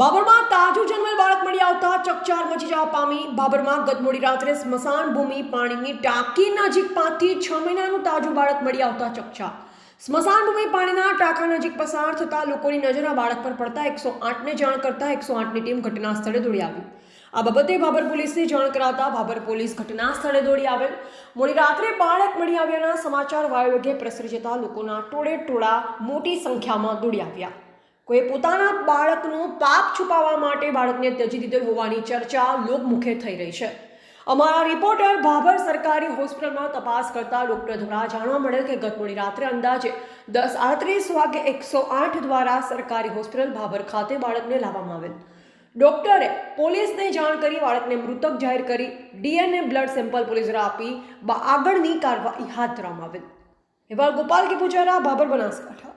બાબરમાં તાજું જન્મેલ બાળક મળી આવતા ચકચાર મચી જવા પામી. બાબરમાં ગત મોડી રાત્રે સ્મશાન ભૂમિ પાણીની ટાંકી નજીક પાંચથી છ મહિનાનું તાજું બાળક મળી આવતા ચકચાર. સ્મશાન ભૂમિ પાણીના ટાંકા નજીક પસાર થતા લોકોની નજર આ બાળક પર પડતા એકસો આઠને જાણ કરતા એકસો આઠની ટીમ ઘટના સ્થળે દોડી આવી. આ બાબતે ભાબર પોલીસને જાણ કરાતા ભાબર પોલીસ ઘટના સ્થળે દોડી આવેલ. મોડી રાત્રે બાળક મળી આવ્યાના સમાચાર વાયુવેગે પ્રસરી જતા લોકોના ટોળે ટોળા મોટી સંખ્યામાં દોડી આવ્યા. કોઈ પોતાના બાળકનું પાપ છુપાવવા માટે બાળકને ત્યજી દીધો હોવાની ચર્ચા લોકમુખે થઈ રહી છે. અમારા રિપોર્ટર ભાભર સરકારી હોસ્પિટલમાં તપાસ કરતા ડોક્ટર દ્વારા જાણવા મળેલ કે ગત મોડી રાત્રે અંદાજે દસ આડત્રીસ વાગે એકસો આઠ દ્વારા સરકારી હોસ્પિટલ ભાભર ખાતે બાળકને લાવવામાં આવેલ. ડોક્ટરે પોલીસને જાણ કરી બાળકને મૃતક જાહેર કરી, ડીએનએ બ્લડ સેમ્પલ પોલીસ દ્વારા આપી આગળની કાર્યવાહી હાથ ધરવામાં આવેલ. એવા ગોપાલ કે પૂજારા, ભાભર બનાસકાંઠા.